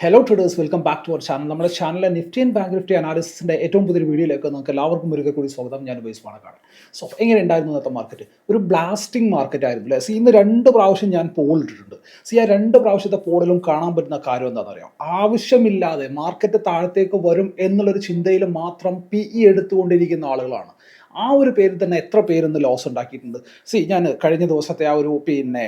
Hello traders welcome back to our channel നമ്മുടെ ചാനലിലെ Nifty and bank Nifty അനാലിസിന്റെ ഏറ്റവും പുതിയ വീഡിയോയിലേക്ക് നിങ്ങൾക്ക് എല്ലാവർക്കും ഒരിക്കൽ കൂടി സ്വാഗതം. ഞാൻ ഉപയോഗിച്ച് പാണക്കാട്. സോ എങ്ങനെ ഉണ്ടായിരുന്നു ഇന്നത്തെ മാർക്കറ്റ് ഒരു ബ്ലാസ്റ്റിംഗ് മാർക്കറ്റ് ആയിരുന്നു അല്ലേ? സി ഇന്ന് രണ്ട് പ്രാവശ്യം ഞാൻ പോൾ ഇട്ടിട്ടുണ്ട്. സി ആ രണ്ട് പ്രാവശ്യത്തെ പോളിലും കാണാൻ പറ്റുന്ന കാര്യം എന്താണെന്ന് അറിയാം ആവശ്യമില്ലാതെ മാർക്കറ്റ് താഴത്തേക്ക് വരും എന്നുള്ളൊരു ചിന്തയിൽ മാത്രം പി ഇ എടുത്തുകൊണ്ടിരിക്കുന്ന ആളുകളാണ്. ആ ഒരു പേരിൽ തന്നെ എത്ര പേരിന്ന് ലോസ് ഉണ്ടാക്കിയിട്ടുണ്ട്. സി ഞാൻ കഴിഞ്ഞ ദിവസത്തെ ആ ഒരു പിന്നെ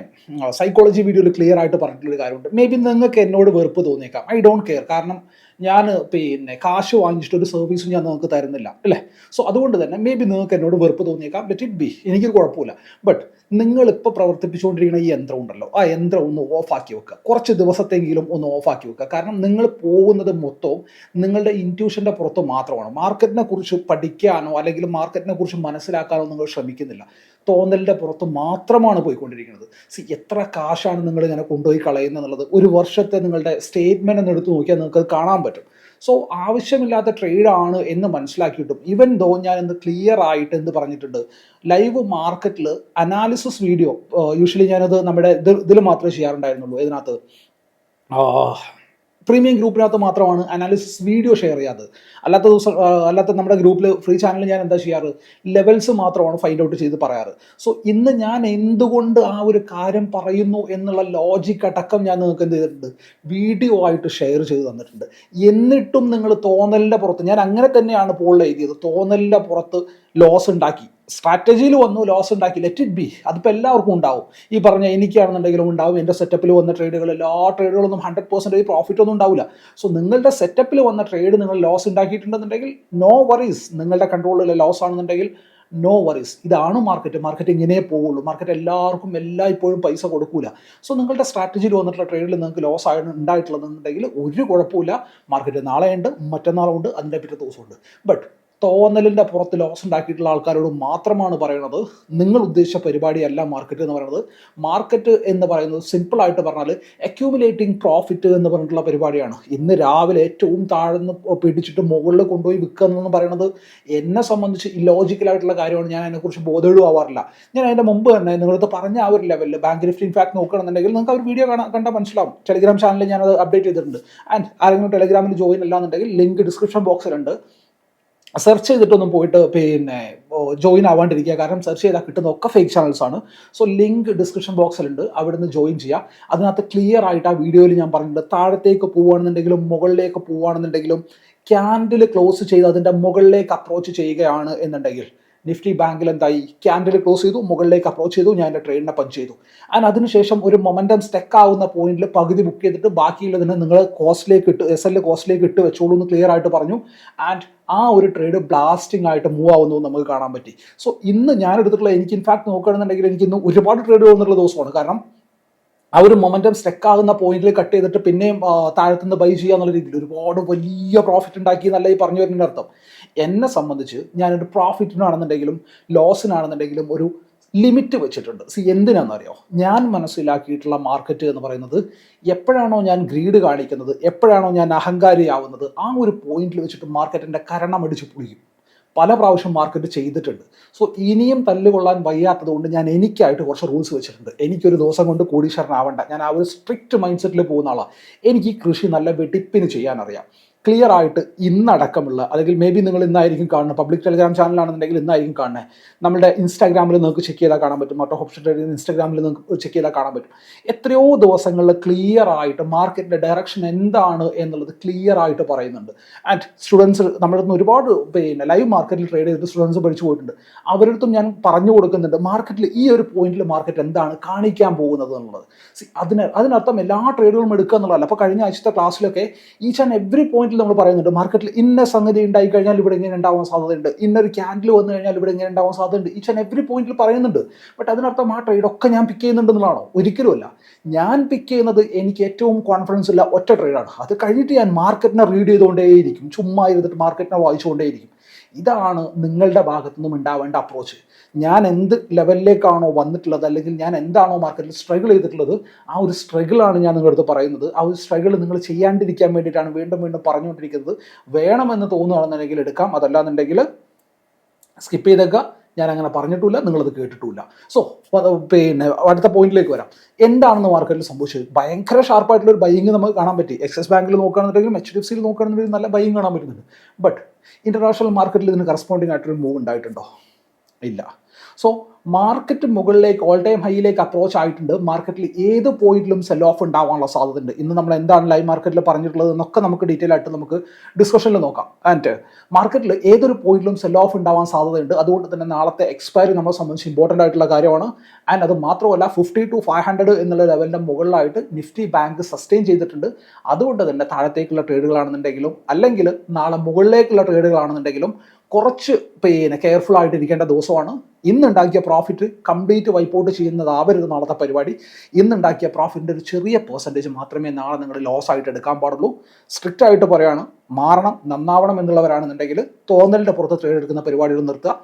സൈക്കോളജി വീഡിയോയിൽ ക്ലിയർ ആയിട്ട് പറഞ്ഞിട്ടുള്ളൊരു കാര്യമുണ്ട്. മേ ബി നിങ്ങൾക്ക് എന്നോട് വെറുപ്പ് തോന്നിയേക്കാം. ഐ ഡോണ്ട് കെയർ കാരണം ഞാൻ പിന്നെ കാശ് വാങ്ങിച്ചിട്ട് ഒരു സർവീസും ഞാൻ നിങ്ങൾക്ക് തരുന്നില്ല അല്ലേ? സോ അതുകൊണ്ട് തന്നെ മേ ബി നിങ്ങൾക്ക് എന്നോട് വെറുപ്പ് തോന്നിയേക്കാം ലെറ്റ് ഇറ്റ് ബി എനിക്ക് കുഴപ്പമില്ല. ബട്ട് നിങ്ങളിപ്പോൾ പ്രവർത്തിപ്പിച്ചുകൊണ്ടിരിക്കുന്ന ഈ യന്ത്രം ഉണ്ടല്ലോ ആ യന്ത്രം ഒന്ന് ഓഫാക്കി വെക്കുക. കുറച്ച് ദിവസത്തെങ്കിലും ഒന്ന് ഓഫാക്കി വെക്കുക. കാരണം നിങ്ങൾ പോകുന്നത് മൊത്തവും നിങ്ങളുടെ ഇന്റ്യൂഷന്റെ പുറത്ത് മാത്രമാണ്. മാർക്കറ്റിനെ കുറിച്ച് പഠിക്കാനോ അല്ലെങ്കിൽ മാർക്കറ്റിനെ കുറിച്ച് മനസ്സിലാക്കാനോ നിങ്ങൾ ശ്രമിക്കുന്നില്ല. തോന്നലിന്റെ പുറത്ത് മാത്രമാണ് പോയിക്കൊണ്ടിരിക്കുന്നത്. സി എത്ര കാശാണ് നിങ്ങൾ ഇങ്ങനെ കൊണ്ടുപോയി കളയുന്നത് എന്നുള്ളത് ഒരു വർഷത്തെ നിങ്ങളുടെ സ്റ്റേറ്റ്മെന്റ് എന്ന് എടുത്ത് നോക്കിയാൽ നിങ്ങൾക്ക് കാണാൻ പറ്റും. സോ ആവശ്യമില്ലാത്ത ട്രേഡാണ് എന്ന് മനസ്സിലാക്കിയിട്ടും ഈവൻ ദോ ഞാൻ ഇന്ന് ക്ലിയർ ആയിട്ട് എന്ന് പറഞ്ഞിട്ടുണ്ട് ലൈവ് മാർക്കറ്റിൽ അനാലിസിസ് വീഡിയോ യൂഷ്വലി ഞാനത് നമ്മുടെ ഇത് ഇതിൽ മാത്രമേ ചെയ്യാറുണ്ടായിരുന്നുള്ളൂ. ഇതിനകത്ത് പ്രീമിയം ഗ്രൂപ്പിനകത്ത് മാത്രമാണ് അനാലിസിസ് വീഡിയോ ഷെയർ ചെയ്യാത്തത്. അല്ലാത്ത ദിവസം അല്ലാത്ത നമ്മുടെ ഗ്രൂപ്പിൽ ഫ്രീ ചാനലിൽ ഞാൻ എന്താ ചെയ്യാറ്? ലെവൽസ് മാത്രമാണ് ഫൈൻഡ് ഔട്ട് ചെയ്ത് പറയാറ്. സോ ഇന്ന് ഞാൻ എന്തുകൊണ്ട് ആ ഒരു കാര്യം പറയുന്നു എന്നുള്ള ലോജിക് അടക്കം ഞാൻ നിങ്ങൾക്ക് എന്ത് ചെയ്തിട്ടുണ്ട്? വീഡിയോ ആയിട്ട് ഷെയർ ചെയ്ത് തന്നിട്ടുണ്ട്. എന്നിട്ടും നിങ്ങൾ തോന്നലിന്റെ പുറത്ത് ഞാൻ അങ്ങനെ തന്നെയാണ് പോളിൽ എഴുതിയത് തോന്നലിന്റെ പുറത്ത് ലോസ് ഉണ്ടാക്കി. സ്ട്രാറ്റജിയിൽ വന്നു ലോസ് ഉണ്ടാക്കി ലെറ്റ് ഇറ്റ് ബി അതിപ്പോൾ എല്ലാവർക്കും ഉണ്ടാവും. ഈ പറഞ്ഞ എനിക്കാണെന്നുണ്ടെങ്കിലും ഉണ്ടാവും. എന്റെ സെറ്റപ്പിൽ വന്ന ട്രേഡുകൾ എല്ലാ ട്രേഡുകളൊന്നും ഹൺഡ്രഡ് പെർസെന്റേജ് പ്രോഫിറ്റ് ഒന്നും ഉണ്ടാവില്ല. സോ നിങ്ങളുടെ സെറ്റപ്പിൽ വന്ന ട്രേഡ് നിങ്ങൾ ലോസ് ഉണ്ടാക്കിയിട്ടുണ്ടെന്നുണ്ടെങ്കിൽ നോ വറീസ് നിങ്ങളുടെ കൺട്രോളിലെ ലോസ് ആണെന്നുണ്ടെങ്കിൽ നോ വറീസ് ഇതാണ് മാർക്കറ്റ് മാർക്കറ്റ് ഇങ്ങനെ പോവുള്ളൂ. മാർക്കറ്റ് എല്ലാവർക്കും എല്ലായ്പ്പോഴും പൈസ കൊടുക്കൂല. സോ നിങ്ങളുടെ സ്ട്രാറ്റജിയിൽ വന്നിട്ടുള്ള ട്രേഡിൽ നിങ്ങൾക്ക് ലോസ് ആയി ഉണ്ടായിട്ടുള്ളതെന്നുണ്ടെങ്കിൽ ഒരു കുഴപ്പമില്ല മാർക്കറ്റ് നാളെയുണ്ട് മറ്റന്നാളുണ്ട് അതിന്റെ പിറ്റേ ദിവസമുണ്ട് ബട്ട് തോന്നലിന്റെ പുറത്ത് ലോസ് ഉണ്ടാക്കിയിട്ടുള്ള ആൾക്കാരോട് മാത്രമാണ് പറയുന്നത് നിങ്ങൾ ഉദ്ദേശിച്ച പരിപാടിയല്ല മാർക്കറ്റ് എന്ന് പറയുന്നത് മാർക്കറ്റ് എന്ന് പറയുന്നത് സിമ്പിൾ ആയിട്ട് പറഞ്ഞാൽ അക്യൂമുലേറ്റിംഗ് പ്രോഫിറ്റ് എന്ന് പറഞ്ഞിട്ടുള്ള പരിപാടിയാണ്. ഇന്ന് രാവിലെ ഏറ്റവും താഴ്ന്ന് പിടിച്ചിട്ട് മുകളിൽ കൊണ്ടുപോയി വിൽക്കുക പറയുന്നത് എന്നെ സംബന്ധിച്ച് ഇല്ലോജിക്കലായിട്ടുള്ള കാര്യമാണ്. ഞാൻ അതിനെക്കുറിച്ച് ബോധേടുവാറില്ല ഞാൻ അതിന്റെ മുമ്പ് തന്നെ നിങ്ങളത് പറഞ്ഞ ആ ഒരു ലെവലിൽ ബാങ്ക് നിഫ്റ്റി ഇൻഫാക്ട് നോക്കുകയാണെന്നുണ്ടെങ്കിൽ നിങ്ങൾക്ക് ഒരു വീഡിയോ കാണാൻ കണ്ടാൽ മനസ്സിലാവും. ടെലിഗ്രാം ചാനലിൽ ഞാനത് അപ്ഡേറ്റ് ചെയ്തിട്ടുണ്ട്. ആൻഡ് ആരെങ്കിലും ടെലിഗ്രാമിൽ ജോയിൻ അല്ലാന്നുണ്ടെങ്കിൽ ലിങ്ക് ഡിസ്ക്രിപ്ഷൻ ബോക്സിലുണ്ട് സെർച്ച് ചെയ്തിട്ടൊന്നും പോയിട്ട് പിന്നെ ജോയിൻ ആവാണ്ടിരിക്കുക. കാരണം സെർച്ച് ചെയ്താൽ കിട്ടുന്ന ഒക്കെ ഫേക്ക് ചാനൽസ് ആണ്. സോ ലിങ്ക് ഡിസ്ക്രിപ്ഷൻ ബോക്സിലുണ്ട് അവിടുന്ന് ജോയിൻ ചെയ്യുക. അതിനകത്ത് ക്ലിയർ ആയിട്ട് ആ വീഡിയോയിൽ ഞാൻ പറഞ്ഞിട്ടുണ്ട്. താഴത്തേക്ക് പോവുകയാണെന്നുണ്ടെങ്കിലും മുകളിലേക്ക് പോവുകയാണെന്നുണ്ടെങ്കിലും ക്യാൻഡിൽ ക്ലോസ് ചെയ്ത് അതിന്റെ മുകളിലേക്ക് അപ്രോച്ച് ചെയ്യുകയാണ് എന്നുണ്ടെങ്കിൽ നിഫ്റ്റി ബാങ്കിൽ എന്തായി? ക്യാൻഡിൽ ക്ലോസ് ചെയ്തു മുകളിലേക്ക് അപ്രോച്ച് ചെയ്തു ഞാൻ എന്റെ ട്രെയിനിനെ പഞ്ച് ചെയ്തു. ആൻഡ് അതിനുശേഷം ഒരു മൊമെന്റം സ്റ്റെക്ക് ആവുന്ന പോയിന്റിൽ പകുതി ബുക്ക് ചെയ്തിട്ട് ബാക്കിയുള്ളതിനെ നിങ്ങൾ കോസ്റ്റിലേക്ക് ഇട്ട് എസ് എൽ കോസ്റ്റിലേക്ക് ഇട്ട് വെച്ചോളൂ എന്ന് ക്ലിയർ ആയിട്ട് പറഞ്ഞു. ആൻഡ് ആ ഒരു ട്രേഡ് ബ്ലാസ്റ്റിംഗ് ആയിട്ട് മൂവ് ആവുന്നു നമുക്ക് കാണാൻ പറ്റി. സോ ഇന്ന് ഞാൻ എടുത്തിട്ടുള്ള എനിക്ക് ഇൻഫാക്ട് നോക്കുകയാണെന്നുണ്ടെങ്കിൽ എനിക്ക് ഇന്ന് ഒരുപാട് ട്രേഡ് പോകുന്നുള്ള ദിവസമാണ്. കാരണം ആ ഒരു മൊമെന്റം സ്റ്റെക്ക് ആകുന്ന പോയിന്റിൽ കട്ട് ചെയ്തിട്ട് പിന്നെയും താഴത്തുനിന്ന് ബൈ ചെയ്യുക എന്നുള്ള രീതിയിൽ ഒരുപാട് വലിയ പ്രോഫിറ്റ് ഉണ്ടാക്കി എന്നല്ല ഈ പറഞ്ഞു വരുന്നതിന്റെ അർത്ഥം. എന്നെ സംബന്ധിച്ച് ഞാനൊരു പ്രോഫിറ്റിനാണെന്നുണ്ടെങ്കിലും ലോസിനാണെന്നുണ്ടെങ്കിലും ഒരു ലിമിറ്റ് വെച്ചിട്ടുണ്ട്. സി എന്തിനാണെന്നറിയോ? ഞാൻ മനസ്സിലാക്കിയിട്ടുള്ള മാർക്കറ്റ് എന്ന് പറയുന്നത് എപ്പോഴാണോ ഞാൻ ഗ്രീഡ് കാണിക്കുന്നത് എപ്പോഴാണോ ഞാൻ അഹങ്കാരിയാവുന്നത് ആ ഒരു പോയിന്റിൽ വെച്ചിട്ട് മാർക്കറ്റിന്റെ കരണം അടിച്ച് പൊളിക്കും. പല പ്രാവശ്യം മാർക്കറ്റ് ചെയ്തിട്ടുണ്ട്. സോ ഇനിയും തല്ലുകൊള്ളാൻ വയ്യാത്തത് കൊണ്ട് ഞാൻ എനിക്കായിട്ട് കുറച്ച് റൂൾസ് വെച്ചിട്ടുണ്ട്. എനിക്കൊരു ദിവസം കൊണ്ട് കോടീശ്വരനാവണ്ട. ഞാൻ ആ ഒരു സ്ട്രിക്റ്റ് മൈൻഡ് സെറ്റിൽ പോകുന്ന ആളാണ് എനിക്ക് ഈ കൃഷി നല്ല വെടിപ്പിന് ചെയ്യാൻ അറിയാം ക്ലിയർ ആയിട്ട് ഇന്നടക്കമുള്ള അല്ലെങ്കിൽ മേ ബി നിങ്ങൾ ഇന്നായിരിക്കും കാണുന്നത് പബ്ലിക് ടെലിഗ്രാം ചാനലാണെന്നുണ്ടെങ്കിൽ ഇന്നായിരിക്കും കാണുന്നത് നമ്മുടെ ഇൻസ്റ്റാഗ്രാമിൽ നിങ്ങൾക്ക് ചെക്ക് ചെയ്താൽ കാണാൻ പറ്റും. മറ്റോ ഓപ്ഷൻ ട്രേഡിംഗ് ഇൻസ്റ്റാഗ്രാമിൽ നിങ്ങൾക്ക് ചെക്ക് ചെയ്താൽ കാണാൻ പറ്റും. എത്രയോ ദിവസങ്ങളിൽ ക്ലിയർ ആയിട്ട് മാർക്കറ്റിന്റെ ഡയറക്ഷൻ എന്താണ് എന്നുള്ളത് ക്ലിയർ ആയിട്ട് പറയുന്നുണ്ട്. ആൻഡ് സ്റ്റുഡൻസ് നമ്മുടെ അടുത്ത് ഒരുപാട് പിന്നെ ലൈവ് മാർക്കറ്റിൽ ട്രേഡ് ചെയ്തിട്ട് സ്റ്റുഡൻസ് പഠിച്ചു പോയിട്ടുണ്ട്. അവരടുത്തും ഞാൻ പറഞ്ഞു കൊടുക്കുന്നുണ്ട് മാർക്കറ്റിൽ ഈ ഒരു പോയിന്റിൽ മാർക്കറ്റ് എന്താണ് കാണിക്കാൻ പോകുന്നത് എന്നുള്ളത്. അതിന് അതിനർത്ഥം എല്ലാ ട്രേഡുകളും എടുക്കുക എന്നുള്ളതല്ല. അപ്പോൾ കഴിഞ്ഞ ആഴ്ചത്തെ ക്ലാസ്സിലൊക്കെ ഈച്ച് ആൻഡ് എവറി പോയിന്റിൽ നമ്മൾ പറയുന്നുണ്ട് മാർക്കറ്റിൽ ഇന്ന സംഗതി ഉണ്ടായി കഴിഞ്ഞാൽ ഇവിടെ ഇങ്ങനെ ഉണ്ടാവാൻ സാധ്യതയുണ്ട്. ഇന്നൊരു ക്യാൻഡിൽ വന്നു കഴിഞ്ഞാൽ ഇവിടെ ഇങ്ങനെ ഉണ്ടാവാൻ സാധ്യതയുണ്ട്. ഈച്ച് ആൻഡ് എവറി പോയിന്റിൽ പറയുന്നുണ്ട്. ബട്ട് അതിനർത്ഥം ആ ട്രേഡ് ഒക്കെ ഞാൻ പിക്ക് ചെയ്യുന്നുണ്ടെന്നുള്ളതാണോ? ഒരിക്കലുമല്ല. ഞാൻ പിക്ക് ചെയ്യുന്നത് എനിക്ക് ഏറ്റവും കോൺഫിഡൻസ് ഉള്ള ഒറ്റ ട്രേഡാണ് അത് കഴിഞ്ഞിട്ട് ഞാൻ മാർക്കറ്റിനെ റീഡ് ചെയ്തുകൊണ്ടേയിരിക്കും. ചുമ്മാ ഇരുന്നിട്ട് മാർക്കറ്റിനെ വായിച്ചുകൊണ്ടേയിരിക്കും. ഇതാണ് നിങ്ങളുടെ ഭാഗത്തു നിന്നും ഉണ്ടാവേണ്ട അപ്രോച്ച് ഞാൻ എന്ത് ലെവലിലേക്കാണോ വന്നിട്ടുള്ളത് അല്ലെങ്കിൽ ഞാൻ എന്താണോ മാർക്കറ്റിൽ സ്ട്രഗിൾ ചെയ്തിട്ടുള്ളത് ആ ഒരു സ്ട്രഗിളാണ് ഞാൻ നിങ്ങളുടെ അടുത്ത് പറയുന്നത്. ആ ഒരു സ്ട്രഗിൾ നിങ്ങൾ ചെയ്യാണ്ടിരിക്കാൻ വേണ്ടിയിട്ടാണ് വീണ്ടും വീണ്ടും പറഞ്ഞുകൊണ്ടിരിക്കുന്നത്. വേണമെന്ന് തോന്നുകയാണെന്നുണ്ടെങ്കിൽ എടുക്കാം. അതല്ലാന്നുണ്ടെങ്കിൽ സ്കിപ്പ് ചെയ്തേക്കുക ഞാൻ അങ്ങനെ പറഞ്ഞിട്ടില്ല. നിങ്ങളത് കേട്ടിട്ടില്ല. സോ പിന്നെ അടുത്ത പോയിന്റിലേക്ക് വരാം. എന്താണെന്ന് മാർക്കറ്റിൽ സംഭവിച്ചത്? ഭയങ്കര ഷാർപ്പായിട്ടുള്ള ഒരു ബൈങ് നമുക്ക് കാണാൻ പറ്റി. എക്സസ് ബാങ്കിൽ നോക്കുകയാണെന്നുണ്ടെങ്കിലും എച്ച് ഡി എഫ് സിയിൽ നോക്കുകയാണെന്നുണ്ടെങ്കിൽ നല്ല ബൈങ് കാണാൻ പറ്റുന്നുണ്ട്. ബട്ട് ഇന്റർനാഷണൽ മാർക്കറ്റിൽ ഇതിന് കറസ്പോണ്ടിങ് ആയിട്ടൊരു മൂവ് ഉണ്ടായിട്ടുണ്ടോ? ഇല്ല. സോ മാർക്കറ്റ് മുകളിലേക്ക് ഓൾ ടൈം ഹൈയിലേക്ക് അപ്രോച്ച് ആയിട്ടുണ്ട്. മാർക്കറ്റിൽ ഏത് പോയിന്റിലും സെൽ ഓഫ് ഉണ്ടാവാനുള്ള സാധ്യതയുണ്ട്. ഇന്ന് നമ്മൾ എന്താണ് ലൈവ് മാർക്കറ്റിൽ പറഞ്ഞിട്ടുള്ളത് എന്നൊക്കെ നമുക്ക് ഡീറ്റെയിൽ ആയിട്ട് നമുക്ക് ഡിസ്കഷനിൽ നോക്കാം. ആൻഡ് മാർക്കറ്റിൽ ഏതൊരു പോയിന്റിലും സെൽ ഓഫ് ഉണ്ടാവാൻ സാധ്യതയുണ്ട്. അതുകൊണ്ട് തന്നെ നാളത്തെ എക്സ്പയറി നമ്മളെ സംബന്ധിച്ച് ഇമ്പോർട്ടന്റ് ആയിട്ടുള്ള കാര്യമാണ്. ആൻഡ് അത് മാത്രമല്ല ഫിഫ്റ്റി ടു ഫൈവ് ഹൺഡ്രഡ് എന്നുള്ള ലെവലിന്റെ മുകളിലായിട്ട് നിഫ്റ്റി ബാങ്ക് സസ്റ്റെയിൻ ചെയ്തിട്ടുണ്ട്. അതുകൊണ്ട് തന്നെ താഴത്തേക്കുള്ള ട്രേഡുകളാണെന്നുണ്ടെങ്കിലും അല്ലെങ്കിൽ നാളെ മുകളിലേക്കുള്ള ട്രേഡുകളാണെന്നുണ്ടെങ്കിലും കുറച്ച് പിന്നെ കെയർഫുൾ ആയിട്ട് ഇരിക്കേണ്ട ദിവസമാണ്. ഇന്നുണ്ടാക്കിയ പ്രോഫിറ്റ് കംപ്ലീറ്റ് വൈപ്പ് ഔട്ട് ചെയ്യുന്നതാവരുത് നാളത്തെ പരിപാടി. ഇന്നുണ്ടാക്കിയ പ്രോഫിറ്റിന്റെ ഒരു ചെറിയ പെർസെന്റേജ് മാത്രമേ നാളെ നിങ്ങൾ ലോസ് ആയിട്ട് എടുക്കാൻ പാടുള്ളൂ. സ്ട്രിക്റ്റ് ആയിട്ട് പറയുകയാണ് മാറണം നന്നാവണം എന്നുള്ളവരാണെന്നുണ്ടെങ്കിൽ തോന്നലിന്റെ പുറത്ത് ട്രേഡ് എടുക്കുന്ന പരിപാടികൾ നിർത്തുക.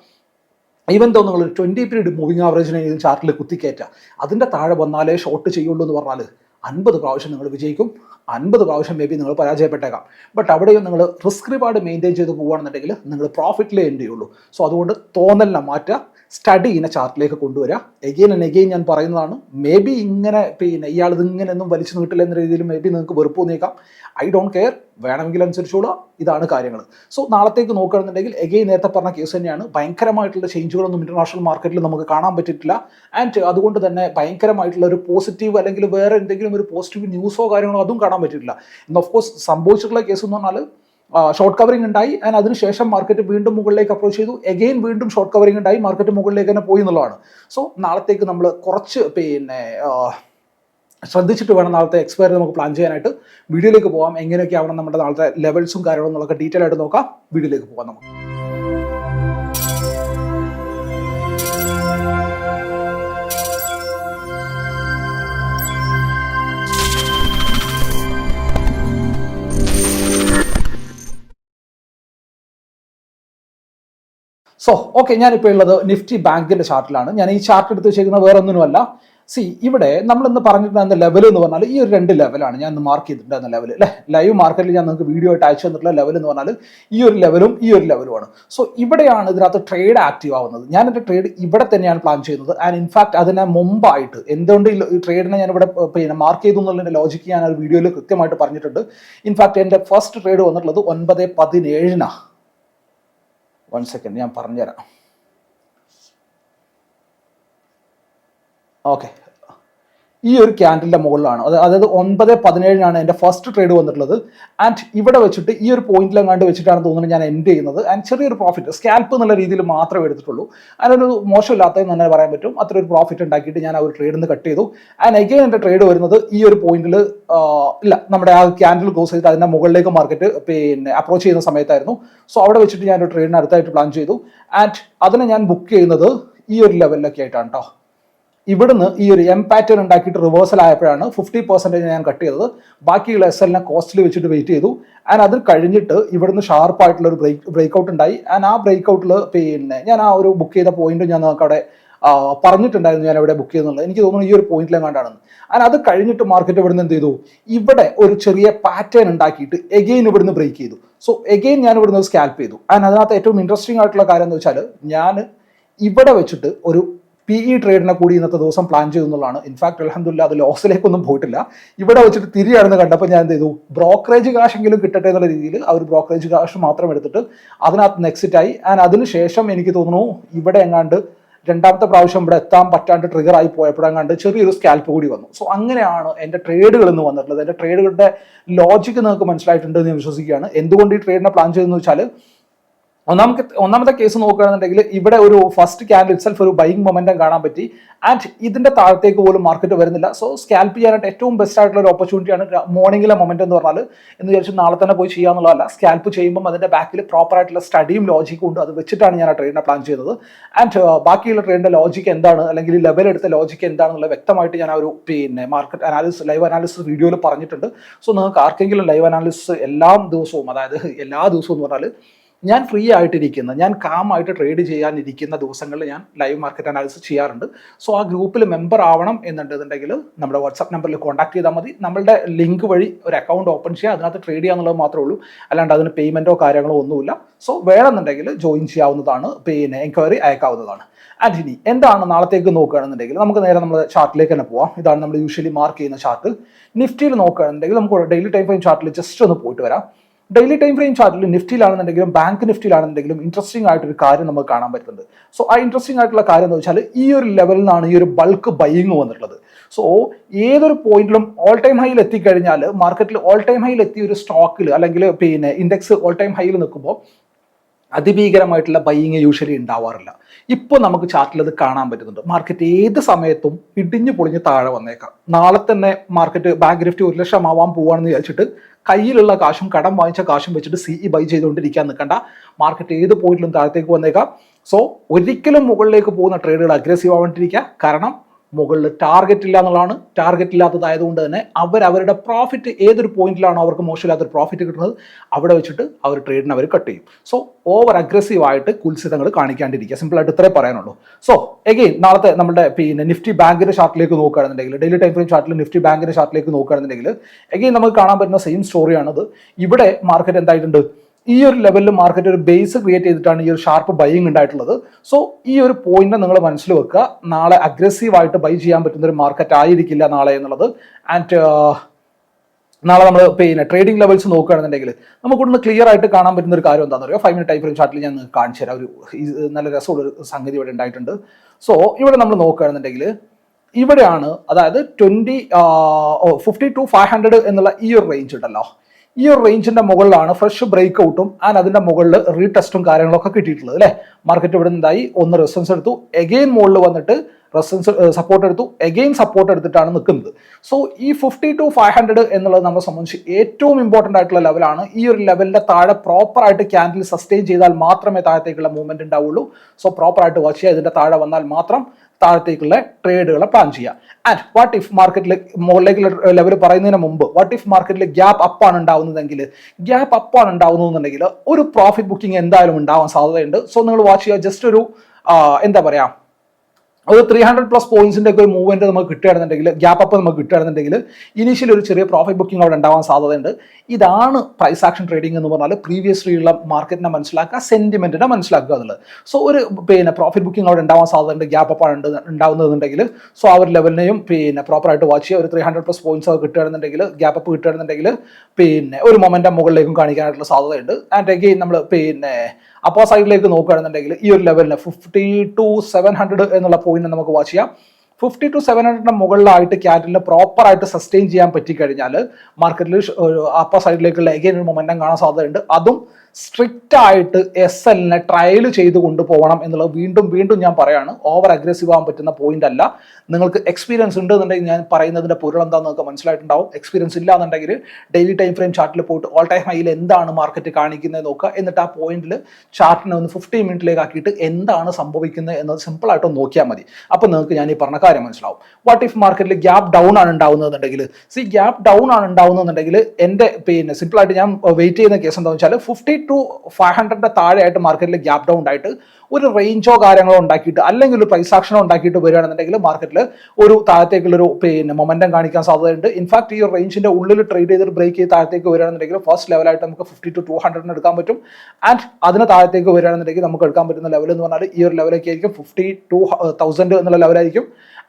ഈവൻ തോ നിങ്ങൾ ട്വന്റി പീരീഡ് മൂവിങ് ആവറേജിനെ ചാർട്ടിൽ കുത്തിക്കയറ്റുക അതിന്റെ താഴെ വന്നാലേ ഷോർട്ട് ചെയ്യുള്ളൂ എന്ന് പറഞ്ഞാൽ അൻപത് പ്രാവശ്യം നിങ്ങൾ വിജയിക്കും അൻപത് പ്രാവശ്യം മേ ബി നിങ്ങൾ പരാജയപ്പെട്ടേക്കാം. ബട്ട് അവിടെയും നിങ്ങൾ റിസ്ക് റിവാർഡ് മെയിന്റെയിൻ ചെയ്ത് പോകുകയാണെന്നുണ്ടെങ്കിൽ നിങ്ങൾ പ്രോഫിറ്റിലേ എൻഡ് ചെയ്യുള്ളൂ. സോ അതുകൊണ്ട് തോന്നലിനെ മാറ്റുക സ്റ്റഡി ചെയ്യുന്ന ചാർട്ടിലേക്ക് കൊണ്ടുവരിക എഗെയിൻ ആൻഡ് എഗെയിൻ ഞാൻ പറയുന്നതാണ് മേ ബി ഇങ്ങനെ പിന്നെ ഇയാൾ ഇതിങ്ങനെ ഒന്നും വലിച്ചു നീട്ടില്ല എന്ന രീതിയിൽ മേ ബി നിങ്ങൾക്ക് വെറുപ്പ് തോന്നിയേക്കാം ഐ ഡോണ്ട് കെയർ വേണമെങ്കിൽ അനുസരിച്ചോളൂ. ഇതാണ് കാര്യങ്ങൾ. സോ നാളത്തേക്ക് നോക്കുകയാണെന്നുണ്ടെങ്കിൽ എഗെയിൻ നേരത്തെ പറഞ്ഞ കേസ് തന്നെയാണ്. ഭയങ്കരമായിട്ടുള്ള ചേഞ്ചുകളൊന്നും ഇന്റർനാഷണൽ മാർക്കറ്റിൽ നമുക്ക് കാണാൻ പറ്റിയിട്ടില്ല. ആൻഡ് അതുകൊണ്ട് തന്നെ ഭയങ്കരമായിട്ടുള്ള ഒരു പോസിറ്റീവ് അല്ലെങ്കിൽ വേറെ എന്തെങ്കിലും ഒരു പോസിറ്റീവ് ന്യൂസോ കാര്യങ്ങളോ അതും കാണാൻ പറ്റിയിട്ടില്ല. ഇന്ന് ഓഫ് കോഴ്സ് സംഭവിച്ചിട്ടുള്ള കേസ് എന്ന് പറഞ്ഞാൽ ഷോർട്ട് കവറിംഗ് ഉണ്ടായി. ആൻഡ് അതിനുശേഷം മാർക്കറ്റ് വീണ്ടും മുകളിലേക്ക് അപ്രോച്ച് ചെയ്തു. എഗെയിൻ വീണ്ടും ഷോർട്ട് കവറിംഗ് ഉണ്ടായി. മാർക്കറ്റ് മുകളിലേക്ക് തന്നെ പോയി എന്നുള്ളതാണ്. സോ നാളത്തേക്ക് നമ്മൾ കുറച്ച് പിന്നെ ശ്രദ്ധിച്ചിട്ട് വേണം നാളത്തെ എക്സ്പയറി നമുക്ക് പ്ലാൻ ചെയ്യാനായിട്ട്. വീഡിയോയിലേക്ക് പോകാം എങ്ങനെയൊക്കെ ആവണം നമ്മുടെ നാളത്തെ ലെവൽസും കാര്യങ്ങളും എന്നുള്ളതൊക്കെ ഡീറ്റെയിൽ ആയിട്ട് നോക്കാം. വീഡിയോയിലേക്ക് പോകാം നമുക്ക്. സോ ഓക്കെ ഞാനിപ്പോൾ ഉള്ളത് നിഫ്റ്റി ബാങ്കിന്റെ ചാർട്ടിലാണ് ഞാൻ ഈ ചാർട്ട് എടുത്ത് വെച്ചിരിക്കുന്നത് വേറെ ഒന്നിനുമല്ല സി ഇവിടെ നമ്മൾ ഇന്ന് പറഞ്ഞിട്ടുണ്ടായിരുന്ന ലെവൽ എന്ന് പറഞ്ഞാൽ ഈ ഒരു രണ്ട് ലെവലാണ് ഞാൻ ഇന്ന് മാർക്ക് ചെയ്തിട്ടുണ്ടായിരുന്ന ലെവൽ അല്ലേ ലൈവ് മാർക്കറ്റിൽ ഞാൻ നിങ്ങൾക്ക് വീഡിയോ ആയിട്ട് അയച്ചു തന്നിട്ടുള്ള ലെവൽ എന്ന് പറഞ്ഞാൽ ഈ ഒരു ലെവലും ഈ ഒരു ലെവലുമാണ് സോ ഇവിടെയാണ് ഇതിനകത്ത് ട്രേഡ് ആക്റ്റീവ് ആവുന്നത്. ഞാൻ എന്റെ ട്രേഡ് ഇവിടെ തന്നെയാണ് പ്ലാൻ ചെയ്യുന്നത്. ആൻഡ് ഇൻഫാക്ട് അതിനെ മുമ്പായിട്ട് എന്തുകൊണ്ട് ഈ ട്രേഡിനെ ഞാൻ ഇവിടെ പിന്നെ മാർക്ക് ചെയ്തു എന്നുള്ളതിന്റെ ലോജിക്ക് ഞാൻ ആ വീഡിയോയിൽ കൃത്യമായിട്ട് പറഞ്ഞിട്ടുണ്ട്. ഇൻഫാക്ട് എന്റെ ഫസ്റ്റ് ട്രേഡ് വന്നിട്ടുള്ളത് ഒൻപത് പതിനേഴിനാണ് വൺ സെക്കൻഡ് ഞാൻ പറഞ്ഞുതരാം ഓക്കെ ഈ ഒരു ക്യാൻഡിലിന്റെ മുകളിലാണ്. അതായത് ഒൻപത് പതിനേഴിനാണ് എന്റെ ഫസ്റ്റ് ട്രേഡ് വന്നിട്ടുള്ളത്. ആൻഡ് ഇവിടെ വെച്ചിട്ട് ഈ ഒരു പോയിന്റിലെങ്ങാണ്ട് വെച്ചിട്ടാണ് തോന്നുന്നത് ഞാൻ എൻഡ് ചെയ്യുന്നത്. ആൻഡ് ചെറിയൊരു പ്രോഫിറ്റ് സ്കാൽപ്പ് എന്നുള്ള രീതിയിൽ മാത്രമേ എടുത്തിട്ടുള്ളൂ. അതിനൊരു മോശമില്ലാത്തതെന്ന് തന്നെ പറയാൻ പറ്റും. അത്ര ഒരു പ്രോഫിറ്റ് ഉണ്ടാക്കിയിട്ട് ഞാൻ ആ ഒരു ട്രേഡിൽ നിന്ന് കട്ട് ചെയ്തു. ആൻഡ് അഗെയിൻ എന്റെ ട്രേഡ് വരുന്നത് ഈ ഒരു പോയിന്റിൽ ഇല്ല നമ്മുടെ ആ ക്യാൻഡിൽ ക്ലോസ് ചെയ്തിട്ട് അതിന്റെ മുകളിലേക്ക് മാർക്കറ്റ് പിന്നെ അപ്രോച്ച് ചെയ്യുന്ന സമയത്തായിരുന്നു. സോ അവിടെ വെച്ചിട്ട് ഞാൻ ഒരു ട്രേഡിന് അടുത്തായിട്ട് പ്ലാൻ ചെയ്തു. ആൻഡ് അതിനെ ഞാൻ ബുക്ക് ചെയ്യുന്നത് ഈ ഒരു ലെവലിലൊക്കെ ആയിട്ടാണ് കേട്ടോ ഇവിടുന്ന് ഈ ഒരു എം പാറ്റേൺ ഉണ്ടാക്കിയിട്ട് റിവേഴ്സൽ ആയപ്പോഴാണ് ഫിഫ്റ്റി പെർസെന്റേജ് ഞാൻ കട്ട് ചെയ്തത്. ബാക്കിയുള്ള എസ് എല്ലിനെ കോസ്റ്റിൽ വെച്ചിട്ട് വെയിറ്റ് ചെയ്തു. ആൻഡ് അത് കഴിഞ്ഞിട്ട് ഇവിടുന്ന് ഷാർപ്പായിട്ടുള്ള ഒരു ബ്രേക്ക് ബ്രേക്ക് ഔട്ട് ഉണ്ടായി. ആൻഡ് ആ ബ്രേക്ക് ഔട്ടിൽ പിന്നെ ഞാൻ ആ ഒരു ബുക്ക് ചെയ്ത പോയിന്റ് ഞാൻ നിങ്ങൾക്ക് അവിടെ പറഞ്ഞിട്ടുണ്ടായിരുന്നു ഞാൻ അവിടെ ബുക്ക് ചെയ്യുന്നുള്ളത് എനിക്ക് തോന്നുന്നു ഈ ഒരു പോയിന്റിലെങ്ങാണ്ടാണ് ആൻഡ് അത് കഴിഞ്ഞിട്ട് മാർക്കറ്റ് ഇവിടുന്ന് എന്ത് ചെയ്തു? ഇവിടെ ഒരു ചെറിയ പാറ്റേൺ ഉണ്ടാക്കിയിട്ട് എഗെയിൻ ഇവിടുന്ന് ബ്രേക്ക് ചെയ്തു. സോ എഗെയിൻ ഞാൻ ഇവിടുന്ന് സ്കാൽപ്പ് ചെയ്തു. ആൻഡ് അതിനകത്ത് ഏറ്റവും ഇൻട്രസ്റ്റിംഗ് ആയിട്ടുള്ള കാര്യം എന്ന് വെച്ചാൽ ഞാൻ ഇവിടെ വെച്ചിട്ട് ഒരു പി ഇ ട്രേഡിനെ കൂടി ഇന്നത്തെ ദിവസം പ്ലാൻ ചെയ്തു എന്നുള്ളതാണ്. ഇൻഫാക്ട് അലഹമില്ല അത് ലോസിലേക്കൊന്നും പോയിട്ടില്ല. ഇവിടെ വെച്ചിട്ട് തിരിയാണെന്ന് കണ്ടപ്പോൾ ഞാൻ എന്ത് ചെയ്തു? ബ്രോക്കറേജ് കാശ് എങ്കിലും കിട്ടട്ടെ എന്നുള്ള രീതിയിൽ ആ ഒരു ബ്രോക്കറേജ് കാശ് മാത്രം എടുത്തിട്ട് അതിനകത്ത് നിന്ന് എക്സിറ്റ് ആയി ആൻഡ് അതിനുശേഷം എനിക്ക് തോന്നുന്നു ഇവിടെ എങ്ങാണ്ട് രണ്ടാമത്തെ പ്രാവശ്യം ഇവിടെ എത്താൻ പറ്റാണ്ട് ട്രിഗർ ആയി പോയപ്പോഴെങ്ങാണ്ട് ചെറിയൊരു സ്കാൽപ്പ് കൂടി വന്നു. സോ അങ്ങനെയാണ് എന്റെ ട്രേഡുകൾ എന്ന് വന്നിട്ടുള്ളത്. എന്റെ ട്രേഡുകളുടെ ലോജിക്ക് നിങ്ങൾക്ക് മനസ്സിലായിട്ടുണ്ട് എന്ന് വിശ്വസിക്കുകയാണ്. എന്തുകൊണ്ട് ഈ ട്രേഡിനെ പ്ലാൻ ചെയ്തെന്ന് വെച്ചാൽ ഒന്നാമത്തെ ഒന്നാമത്തെ കേസ് നോക്കുകയാണെന്നുണ്ടെങ്കിൽ ഇവിടെ ഒരു ഫസ്റ്റ് ക്യാൻഡിൽ സെൽഫ് ഒരു ബൈങ് മൊമെന്റം കാണാൻ പറ്റി. ആൻഡ് ഇതിന്റെ താഴത്തേക്ക് പോലും മാർക്കറ്റ് വരുന്നില്ല. സോ സ്കാൽപ്പ് ചെയ്യാനായിട്ട് ഏറ്റവും ബെസ്റ്റ് ആയിട്ടുള്ള ഒരു ഓപ്പർച്യൂണിറ്റിയാണ് മോർണിംഗിലെ മൊമെന്റ് എന്ന് പറഞ്ഞാൽ എന്ന് വിചാരിച്ചു നാളെ തന്നെ പോയി ചെയ്യാന്നുള്ളതല്ല സ്കാൽപ്പ് ചെയ്യുമ്പോൾ അതിന്റെ ബാക്കിൽ പ്രോപ്പർ ആയിട്ടുള്ള സ്റ്റഡിയും ലോജിക്കും ഉണ്ട്. അത് വെച്ചിട്ടാണ് ഞാൻ ആ ട്രെയിനിനെ പ്ലാൻ ചെയ്തത്. ആൻഡ് ബാക്കിയുള്ള ട്രെയിനിന്റെ ലോജിക്ക് എന്താണ്? അല്ലെങ്കിൽ ലെവൽ എടുത്ത ലോജിക്ക് എന്താണെന്നുള്ള വ്യക്തമായിട്ട് ഞാൻ ഒരു പിന്നെ മാർക്കറ്റ് അനാലിസിസ് ലൈവ് അനാലിസിസ് വീഡിയോയിൽ പറഞ്ഞിട്ടുണ്ട്. സോ നിങ്ങൾക്ക് ആർക്കെങ്കിലും ലൈവ് അനാലിസിസ് എല്ലാ ദിവസവും അതായത് എല്ലാ ദിവസവും എന്ന് പറഞ്ഞാൽ ഞാൻ ഫ്രീ ആയിട്ടിരിക്കുന്ന. ഞാൻ കാമായിട്ട് ട്രേഡ് ചെയ്യാനിരിക്കുന്ന ദിവസങ്ങളിൽ ഞാൻ ലൈവ് മാർക്കറ്റ് അനാലിസിസ് ചെയ്യാറുണ്ട്. സോ ആ ഗ്രൂപ്പിൽ മെമ്പർ ആവണം എന്നുണ്ടെന്നുണ്ടെങ്കിൽ നമ്മുടെ വാട്സാപ്പ് നമ്പറിൽ കോൺടാക്ട് ചെയ്താൽ മതി. നമ്മളുടെ ലിങ്ക് വഴി ഒരു അക്കൗണ്ട് ഓപ്പൺ ചെയ്യുക അതിനകത്ത് ട്രേഡ് ചെയ്യാന്നുള്ളത് മാത്രമേ ഉള്ളൂ. അല്ലാണ്ട് അതിന് പേയ്മെന്റോ കാര്യങ്ങളോ ഒന്നുമില്ല. സോ വേണമെന്നുണ്ടെങ്കിൽ ജോയിൻ ചെയ്യാവുന്നതാണ്. പിന്നെ എൻക്വയറി അയക്കാവുന്നതാണ്. ആൻഡ് ഇനി എന്താണ് നാളത്തേക്ക് നോക്കുകയാണെന്നുണ്ടെങ്കിൽ നമുക്ക് നേരെ നമ്മുടെ ചാർട്ടിലേക്ക് തന്നെ പോവാം. ഇതാണ് നമ്മൾ യൂഷ്വലി മാർക്ക് ചെയ്യുന്ന ചാർട്ട് നിഫ്റ്റിയിൽ നോക്കുകയാണെന്നുണ്ടെങ്കിൽ നമുക്ക് ഡെയിലി ടൈം ഫ്രെയിം ചാർട്ടിൽ ജസ്റ്റ് ഒന്ന് പോയിട്ട് വരാം. ഡെയിലി ടൈം ഫ്രെയിം ചാർട്ടിൽ നിഫ്റ്റിയിലാണെന്നുണ്ടെങ്കിലും ബാങ്ക് നിഫ്റ്റിയിലാണെന്നുണ്ടെങ്കിലും ഇൻട്രസ്റ്റിംഗ് ആയിട്ടൊരു കാര്യം നമുക്ക് കാണാൻ പറ്റുന്നുണ്ട് സോ ആ ഇൻട്രസ്റ്റിംഗ് ആയിട്ടുള്ള കാര്യം എന്ന് വെച്ചാൽ ഈ ഒരു ലെവലിൽ നിന്നാണ് ഈ ഒരു ബൾക്ക് ബൈയിങ് വന്നിട്ടുള്ളത്. സോ ഏതൊരു പോയിന്റിലും ഓൾ ടൈം ഹൈയിൽ എത്തിക്കഴിഞ്ഞാൽ മാർക്കറ്റിൽ ഓൾ ടൈം ഹൈയിൽ എത്തിയ ഒരു സ്റ്റോക്കിൽ അല്ലെങ്കിൽ പിന്നെ ഇൻഡെക്സ് ഓൾ ടൈം ഹൈയിൽ നിൽക്കുമ്പോൾ അതിഭീകരമായിട്ടുള്ള ബൈയിങ് യൂഷ്വലി ഉണ്ടാവാറില്ല. ഇപ്പോൾ നമുക്ക് ചാർട്ടിൽ അത് കാണാൻ പറ്റുന്നുണ്ട്. മാർക്കറ്റ് ഏത് സമയത്തും ഇടിഞ്ഞു പൊളിഞ്ഞ് താഴെ വന്നേക്കാം. നാളെ തന്നെ മാർക്കറ്റ് ബാങ്ക് ഗ്രിഫ്റ്റ് ഒരു ലക്ഷം ആവാൻ പോവാണെന്ന് വിചാരിച്ചിട്ട് കയ്യിലുള്ള കാശും കടം വാങ്ങിച്ച കാശും വെച്ചിട്ട് സി ഇ ബൈ ചെയ്തുകൊണ്ടിരിക്കാൻ നിൽക്കണ്ട. മാർക്കറ്റ് ഏത് പോയിന്റിലും താഴത്തേക്ക് വന്നേക്കാം. സോ ഒരിക്കലും മുകളിലേക്ക് പോകുന്ന ട്രേഡുകൾ അഗ്രസീവ് ആവാണ്ടിരിക്കുക. കാരണം മുകളിൽ ടാർഗറ്റ് ഇല്ല എന്നുള്ളതാണ്. ടാർഗറ്റ് ഇല്ലാത്തതായതുകൊണ്ട് തന്നെ അവർ അവരുടെ പ്രോഫിറ്റ് ഏതൊരു പോയിന്റിലാണോ അവർക്ക് മോശമില്ലാത്തൊരു പ്രോഫിറ്റ് കിട്ടുന്നത് അവിടെ വെച്ചിട്ട് അവർ ട്രേഡിന് അവർ കട്ട് ചെയ്യും. സോ ഓവർ അഗ്രസീവ് ആയിട്ട് കുൽസിതങ്ങൾ കാണിക്കാണ്ടിരിക്കുക. സിമ്പിൾ ആയിട്ട് ഇത്രേ പറയാനുള്ളൂ. സോ എഗെയിൻ നാളത്തെ നമ്മുടെ പിന്നെ നിഫ്റ്റി ബാങ്കിന്റെ ചാർട്ടിലേക്ക് നോക്കുകയാണെന്നുണ്ടെങ്കിൽ ഡെയിലി ടൈം ഫ്രെയിം ചാർട്ടിൽ നിഫ്റ്റി ബാങ്കിന്റെ ചാർട്ടിലേക്ക് നോക്കുകയാണെന്നുണ്ടെങ്കിൽ എഗെയിൻ നമുക്ക് കാണാൻ പറ്റുന്ന സെയിം സ്റ്റോറിയാണത് ഇവിടെ മാർക്കറ്റ് എന്തായിട്ടുണ്ട്? ഈ ഒരു ലെവലിൽ മാർക്കറ്റ് ഒരു ബേസ് ക്രിയേറ്റ് ചെയ്തിട്ടാണ് ഈ ഒരു ഷാർപ്പ് ബൈയിങ് ഉണ്ടായിട്ടുള്ളത്. സോ ഈ ഒരു പോയിന്റ് നിങ്ങൾ മനസ്സിൽ വെക്കുക. നാളെ അഗ്രസീവ് ആയിട്ട് ബൈ ചെയ്യാൻ പറ്റുന്ന ഒരു മാർക്കറ്റ് ആയിരിക്കില്ല നാളെ എന്നുള്ളത്. ആൻഡ് നാളെ നമ്മൾ പിന്നെ ട്രേഡിംഗ് ലെവൽസ് നോക്കുകയാണെന്നുണ്ടെങ്കിൽ നമുക്കൊന്ന് ക്ലിയർ ആയിട്ട് കാണാൻ പറ്റുന്ന ഒരു കാര്യം എന്താണെന്ന് അറിയാം ഫൈവ് മിനിറ്റ് ടൈം ചാർട്ടിൽ ഞാൻ കാണിച്ചു തരാം. ഒരു നല്ല രസമുള്ള സംഗതി ഇവിടെ ഉണ്ടായിട്ടുണ്ട്. സോ ഇവിടെ നമ്മൾ നോക്കുകയാണെന്നുണ്ടെങ്കിൽ ഇവിടെയാണ് അതായത് twenty fifty two five hundred എന്നുള്ള ഈ ഒരു റേഞ്ച് ഉണ്ടല്ലോ. ഈ ഒരു റേഞ്ചിന്റെ മുകളിലാണ് ഫ്രഷ് ബ്രേക്ക് ഔട്ടും ആൻഡ് അതിന്റെ മുകളിൽ റീടെസ്റ്റും കാര്യങ്ങളൊക്കെ കിട്ടിയിട്ടുള്ളത് അല്ലേ? മാർക്കറ്റ് ഇവിടെ നിന്നായി ഒന്ന് റെസിസ്റ്റൻസ് എടുത്തു. എഗെയിൻ മുകളിൽ വന്നിട്ട് റെസിസ്റ്റൻസ് സപ്പോർട്ട് എടുത്തു. എഗെയിൻ സപ്പോർട്ട് എടുത്തിട്ടാണ് നിൽക്കുന്നത്. സോ ഈ ഫിഫ്റ്റി ടു ഫൈവ് ഹൺഡ്രഡ് എന്നുള്ളത് നമ്മളെ സംബന്ധിച്ച് ഏറ്റവും ഇമ്പോർട്ടന്റ് ആയിട്ടുള്ള ലെവലാണ് ഈ ഒരു ലെവലിന്റെ താഴെ പ്രോപ്പർ ആയിട്ട് ക്യാൻഡിൽ സസ്റ്റെയിൻ ചെയ്താൽ മാത്രമേ താഴത്തേക്കുള്ള മൂവ്മെന്റ് ഉണ്ടാവുള്ളൂ. സോ പ്രോപ്പർ ആയിട്ട് വാച്ച് ചെയ്യുക. ഇതിന്റെ താഴെ വന്നാൽ മാത്രം താഴത്തേക്കുള്ള ട്രേഡുകളെ പ്ലാൻ ചെയ്യുക. ആൻഡ് വാട്ട് ഇഫ് മാർക്കറ്റിലെ മുകളിലേക്കുള്ള ലെവൽ പറയുന്നതിന് മുമ്പ് വാട്ട് ഇഫ് മാർക്കറ്റിലെ ഗ്യാപ്പ് അപ്പ് ആണ് ഉണ്ടാവുന്നതെങ്കിൽ ഗ്യാപ്പ് അപ്പ് ആണ് ഉണ്ടാവുന്നതെന്നുണ്ടെങ്കിൽ ഒരു പ്രോഫിറ്റ് ബുക്കിംഗ് എന്തായാലും ഉണ്ടാവാൻ സാധ്യതയുണ്ട്. സോ നിങ്ങൾ വാച്ച് ചെയ്യുക. ജസ്റ്റ് ഒരു എന്താ പറയാ ഒരു ത്രീ ഹൺഡ്രഡ് പ്ലസ് പോയിന്റ്സിന്റെ ഒക്കെ ഒരു മൂവ്മെന്റ് നമുക്ക് കിട്ടുകയാണെന്നുണ്ടെങ്കിൽ ഗ്യാപ്പ് അപ്പ് നമുക്ക് കിട്ടുകയാണെന്നുണ്ടെങ്കിൽ ഇനീഷ്യലി ഒരു ചെറിയ പ്രോഫിറ്റ് ബുക്കിംഗ് അവിടെ ഉണ്ടാവാൻ സാധ്യതയുണ്ട്. ഇതാണ് പ്രൈസ് ആക്ഷൻ ട്രേഡിംഗ് എന്ന് പറഞ്ഞാൽ പ്രീവിയസ് ഉള്ള മാർക്കറ്റിനെ മനസ്സിലാക്കുക സെന്റിമെന്റിനെ മനസ്സിലാക്കുക എന്നുള്ളത്. സോ ഒരു പിന്നെ പ്രോഫിറ്റ് ബുക്കിംഗ് അവിടെ ഉണ്ടാവാൻ സാധ്യതയുണ്ട് ഗ്യാപ്പ് അപ്പ് ആണ് ഉണ്ടാവുന്നതെന്നുണ്ടെങ്കിൽ സോ ആ ഒരു ലെവലിനെയും പിന്നെ പ്രോപ്പറായിട്ട് വാച്ച് ചെയ്യുക. ഒരു ത്രീ ഹൺഡ്രഡ് പ്ലസ് പോയിന്റ്സ് ഒക്കെ കിട്ടുകയാണെന്നുണ്ടെങ്കിൽ ഗ്യാപ്പ് അപ്പ് കിട്ടുകയാണെന്നുണ്ടെങ്കിൽ പിന്നെ ഒരു മൊമെന്റം മുകളിലേക്കും കാണിക്കാനായിട്ടുള്ള സാധ്യതയുണ്ട്. ആൻഡ് അഗെയിൻ നമ്മൾ പിന്നെ അപ്പോ സൈഡിലേക്ക് നോക്കുകയാണെന്നുണ്ടെങ്കിൽ ഈ ഒരു ലെവലിന് ഫിഫ്റ്റി ടു സെവൻ ഹൺഡ്രഡ് എന്നുള്ള പോയിന്റ് നമുക്ക് വാച്ച് ചെയ്യാം. ഫിഫ്റ്റി ടു സെവൻ ഹൺഡ്രഡിന് മുകളിലായിട്ട് ക്യാറ്റിലിന് പ്രോപ്പർ ആയിട്ട് സസ്റ്റെയിൻ ചെയ്യാൻ പറ്റിക്കഴിഞ്ഞാൽ മാർക്കറ്റിൽ അപ്പർ സൈഡിലേക്കുള്ള എഗെയിൻ ഒരു മൊമെന്റം കാണാൻ സാധ്യതയുണ്ട്. അതും സ്ട്രിക്റ്റ് ആയിട്ട് എസ് എല്ലിനെ ട്രയൽ ചെയ്ത് കൊണ്ടുപോകണം എന്നുള്ളത് വീണ്ടും വീണ്ടും ഞാൻ പറയാണ്. ഓവർ അഗ്രസീവ് ആവാൻ പറ്റുന്ന പോയിന്റ് അല്ല. നിങ്ങൾക്ക് എക്സ്പീരിയൻസ് ഉണ്ട് എന്നുണ്ടെങ്കിൽ ഞാൻ പറയുന്നതിന്റെ പൊരുൾ എന്താണെന്ന് നിങ്ങൾക്ക് മനസ്സിലായിട്ടുണ്ടാവും. എക്സ്പീരിയൻസ് ഇല്ല എന്നുണ്ടെങ്കിൽ ഡെയിലി ടൈം ഫ്രെയിം ചാർട്ടിൽ പോയിട്ട് ഓൾ ടൈം ഹൈയിൽ എന്താണ് മാർക്കറ്റ് കാണിക്കുന്നത് നോക്കുക. എന്നിട്ട് ആ പോയിന്റിൽ ചാർട്ടിനെ ഒന്ന് ഫിഫ്റ്റീൻ മിനിറ്റിലേക്ക് ആക്കിയിട്ട് എന്താണ് സംഭവിക്കുന്നത് എന്നത് സിമ്പിളായിട്ട് ഒന്ന് നോക്കിയാൽ മതി. അപ്പോൾ നിങ്ങൾക്ക് ഞാൻ ഈ പറഞ്ഞ കാര്യം മനസ്സിലാവും. വാട്ട് ഇഫ് മാർക്കറ്റിൽ ഗ്യാപ്പ് ഡൗൺ ആണ് ഉണ്ടാവുന്നതെന്നുണ്ടെങ്കിൽ? സി ഗ്യാപ്പ് ഡൗൺ ആണ് ഉണ്ടാവുന്നതെന്നുണ്ടെങ്കിൽ എന്റെ പിന്നെ സിമ്പിളായിട്ട് ഞാൻ വെയിറ്റ് ചെയ്യുന്ന കേസ് എന്താണെന്ന് വെച്ചാൽ ഫിഫ്റ്റി ടു ഫൈവ് ഹൺഡ്രഡിന്റെ താഴെയായിട്ട് മാർക്കറ്റിൽ ഗ്യാപ് ഡൗൺ ഉണ്ടായിട്ട് ഒരു റേഞ്ചോ കാര്യങ്ങളോ ഉണ്ടാക്കിയിട്ട് അല്ലെങ്കിൽ ഒരു പ്രൈസ് ആക്ഷനോ ഉണ്ടാക്കിയിട്ട് വരികയാണെന്നുണ്ടെങ്കിൽ മാർക്കറ്റിൽ ഒരു താഴത്തേക്കുള്ളൊരു പിന്നെ മൊമെന്റം കാണിക്കാൻ സാധ്യതയുണ്ട്. ഇൻഫാക്ട് ഈ ഒരു റേഞ്ചിന്റെ ഉള്ളിൽ ട്രേഡ് ചെയ്തിട്ട് ബ്രേക്ക് ചെയ്ത് താഴത്തേക്ക് വരികയാണെന്നുണ്ടെങ്കിൽ ഫസ്റ്റ് ലെവലായിട്ട് നമുക്ക് ഫിഫ്റ്റി ടു ടു ഹൺഡ്രഡിന് എടുക്കാൻ പറ്റും. ആൻഡ് അതിന് താഴത്തേക്ക് വരികയാണെന്നുണ്ടെങ്കിൽ നമുക്ക് എടുക്കാൻ പറ്റുന്ന ലെവൽ എന്ന് പറഞ്ഞാൽ ഈ ഒരു ലെവലൊക്കെ ആയിരിക്കും ഫിഫ്റ്റി ടു തൗസൻഡ് എന്നുള്ള ലെവലായിരിക്കും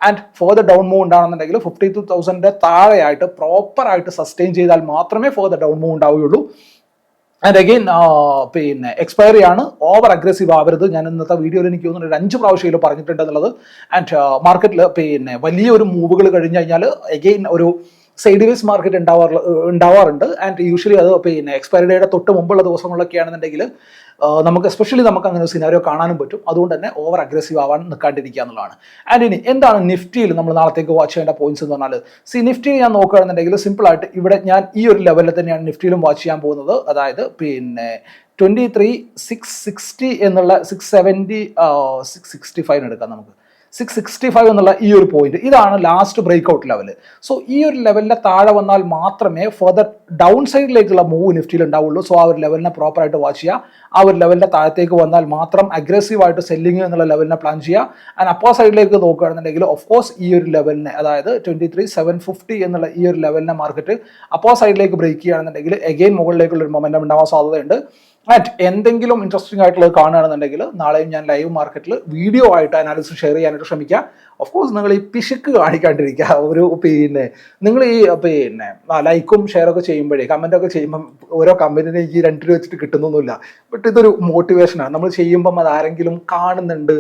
ആൻഡ് ഫോർദർ ഡൗൺ മൂവ് ഉണ്ടാണെന്നുണ്ടെങ്കിൽ ഫിഫ്റ്റി ടു തൗസൻഡിന്റെ താഴെയായിട്ട് പ്രോപ്പറായിട്ട് സസ്റ്റെയിൻ ചെയ്താൽ മാത്രമേ ഫോർദർ ഡൗൺ മൂവ് ഉണ്ടാവുകയുള്ളൂ. ആൻഡ് അഗെയിൻ പിന്നെ എക്സ്പയറി ആണ്. ഓവർ അഗ്രസീവ് ആവരുത്. ഞാൻ ഇന്നത്തെ വീഡിയോയിൽ എനിക്ക് തോന്നുന്നു ഒരു അഞ്ച് പ്രാവശ്യം ഇതിൽ പറഞ്ഞിട്ടുണ്ട് എന്നുള്ളത്. ആൻഡ് മാർക്കറ്റിൽ പിന്നെ വലിയൊരു മൂവുകൾ കഴിഞ്ഞ് കഴിഞ്ഞാൽ അഗെയിൻ ഒരു സൈഡ് വേസ് മാർക്കറ്റ് ഉണ്ടാവാറ് ഉണ്ടാവാറുണ്ട്. ആൻഡ് യൂഷ്വലി അത് പിന്നെ എക്സ്പയറി ഡേയുടെ തൊട്ട് മുമ്പുള്ള ദിവസങ്ങളിലൊക്കെ ആണെന്നുണ്ടെങ്കിൽ നമുക്ക് എസ്പെഷ്യലി നമുക്ക് അങ്ങനെ ഒരു സിനാരിയോ കാണാനും പറ്റും. അതുകൊണ്ട് തന്നെ ഓവർ അഗ്രസീവ് ആവാൻ നിൽക്കാണ്ടിരിക്കുക എന്നുള്ളതാണ്. ആൻഡ് ഇനി എന്താണ് നിഫ്റ്റിയിൽ നമ്മൾ നാളത്തേക്ക് വാച്ച് ചെയ്യേണ്ട പോയിന്റ്സ് എന്ന് പറഞ്ഞാൽ സി നിഫ്റ്റി ഞാൻ നോക്കുകയാണെന്നുണ്ടെങ്കിൽ സിമ്പിൾ ആയിട്ട് ഇവിടെ ഞാൻ ഈ ഒരു ലെവലിൽ തന്നെയാണ് നിഫ്റ്റിയിലും വാച്ച് ചെയ്യാൻ പോകുന്നത്. അതായത് പിന്നെ ട്വന്റി ത്രീ സിക്സ് സിക്സ്റ്റി എന്നുള്ള six seventy six sixty five എടുക്കാം നമുക്ക്. സിക്സ് സിക്സ്റ്റി ഫൈവ് എന്നുള്ള ഈ ഒരു പോയിന്റ് ഇതാണ് last break out level so ഈ ഒരു ലെവലിന്റെ താഴെ വന്നാൽ മാത്രമേ ഫർദർ ഡൗൺ സൈഡിലേക്കുള്ള മൂവ് നിഫ്റ്റിയിൽ ഉണ്ടാവുള്ളൂ. സോ ആ ഒരു ലെവലിനെ പ്രോപ്പറായിട്ട് വാച്ച് ചെയ്യുക. ആ ഒരു ലെവലിന്റെ താഴത്തേക്ക് വന്നാൽ മാത്രം അഗ്രസീവ് ആയിട്ട് സെല്ലിംഗ് എന്നുള്ള ലെവലിനെ പ്ലാൻ ചെയ്യുക. ആൻഡ് അപ്പോ സൈഡിലേക്ക് നോക്കുകയാണെന്നുണ്ടെങ്കിൽ ഓഫ് കോഴ്സ് ഈ ഒരു ലെവലിനെ അതായത് ട്വന്റി ത്രീ സെവൻ ഫിഫ്റ്റി എന്നുള്ള ഈ ഒരു ലെവലിനെ മാർക്കറ്റ് അപ്പോ സൈഡിലേക്ക് ബ്രേക്ക് ചെയ്യുകയാണെന്നുണ്ടെങ്കിൽ എഗെയിൻ മുകളിലേക്കുള്ള ഒരു മൊമെന്റം ഉണ്ടാവാൻ സാധ്യതയുണ്ട്. ആൻഡ് എന്തെങ്കിലും ഇൻട്രസ്റ്റിംഗ് ആയിട്ടുള്ളത് കാണുകയാണെന്നുണ്ടെങ്കിൽ നാളെയും ഞാൻ ലൈവ് മാർക്കറ്റിൽ വീഡിയോ ആയിട്ട് അനാലിസിസ് ഷെയർ ചെയ്യാനായിട്ട് ശ്രമിക്കുക ഓഫ് കോഴ്സ് നിങ്ങൾ ഈ പിശുക്ക് കാണിക്കാണ്ടിരിക്കുക. ഒരു പിന്നെ നിങ്ങൾ ഈ പിന്നെ ലൈക്കും ഷെയറൊക്കെ ചെയ്യുമ്പോഴേ കമന്റ് ഒക്കെ ചെയ്യുമ്പം ഓരോ കമ്പനിനെ ഈ രണ്ട് രൂപ വെച്ചിട്ട് കിട്ടുന്നൊന്നുമില്ല. ബട്ട് ഇതൊരു മോട്ടിവേഷനാണ് നമ്മൾ ചെയ്യുമ്പം അത് ആരെങ്കിലും കാണുന്നുണ്ട്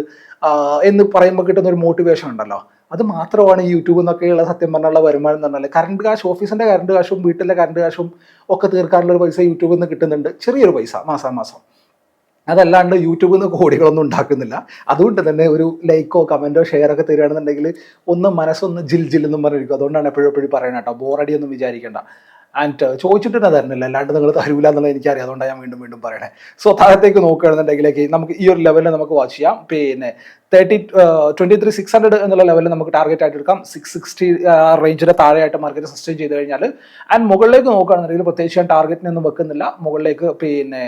എന്ന് പറയുമ്പോൾ കിട്ടുന്ന ഒരു മോട്ടിവേഷൻ ഉണ്ടല്ലോ. അത് മാത്രമാണ് ഈ യൂട്യൂബിൽ നിന്നൊക്കെയുള്ള സത്യം പറഞ്ഞുള്ള വരുമാനം എന്ന് പറഞ്ഞാൽ കറണ്ട് കാശ് ഓഫീസിന്റെ കറണ്ട് കാശും വീട്ടിലെ കറണ്ട് കാശും ഒക്കെ തീർക്കാനുള്ള പൈസ യൂട്യൂബിൽ നിന്ന് കിട്ടുന്നുണ്ട്. ചെറിയൊരു പൈസ മാസാമാസം അതല്ലാണ്ട് യൂട്യൂബിൽ നിന്ന് കോടികളൊന്നും ഉണ്ടാക്കുന്നില്ല. അതുകൊണ്ട് തന്നെ ഒരു ലൈക്കോ കമന്റോ ഷെയർ ഒക്കെ തരികയാണെന്നുണ്ടെങ്കിൽ ഒന്ന് മനസ്സൊന്ന് ജിൽ എന്നും പറഞ്ഞിരിക്കും. അതുകൊണ്ടാണ് എപ്പോഴും എപ്പോഴും പറയുന്നത് കേട്ടോ. ബോറടിയൊന്നും വിചാരിക്കേണ്ട. ആൻഡ് ചോദിച്ചിട്ട് തന്നെ തരുന്നില്ല അല്ലാണ്ട് നിങ്ങൾ തരൂല എന്നുള്ളത് എനിക്കറിയാം. അതുകൊണ്ടാണ് ഞാൻ വീണ്ടും വീണ്ടും പറയണേ. സോ താഴത്തേക്ക് നോക്കുകയാണെന്നുണ്ടെങ്കിലേക്ക് നമുക്ക് ഈ ഒരു ലെവലിൽ നമുക്ക് വാച്ച് ചെയ്യാം. പിന്നെ thirty twenty three six hundred എന്നുള്ള ലെവലിൽ നമുക്ക് ടാർഗറ്റ് ആയിട്ട് എടുക്കാം. സിക്സ് സിക്സ്റ്റി റേഞ്ചിന്റെ താഴെയായിട്ട് മാർക്കറ്റ് സസ്റ്റെയിൻ ചെയ്ത് കഴിഞ്ഞാൽ ആൻഡ് മുകളിലേക്ക് നോക്കുകയാണെന്നുണ്ടെങ്കിൽ പ്രത്യേകിച്ച് ഞാൻ ടാർഗറ്റിനൊന്നും വെക്കുന്നില്ല. മുകളിലേക്ക് പിന്നെ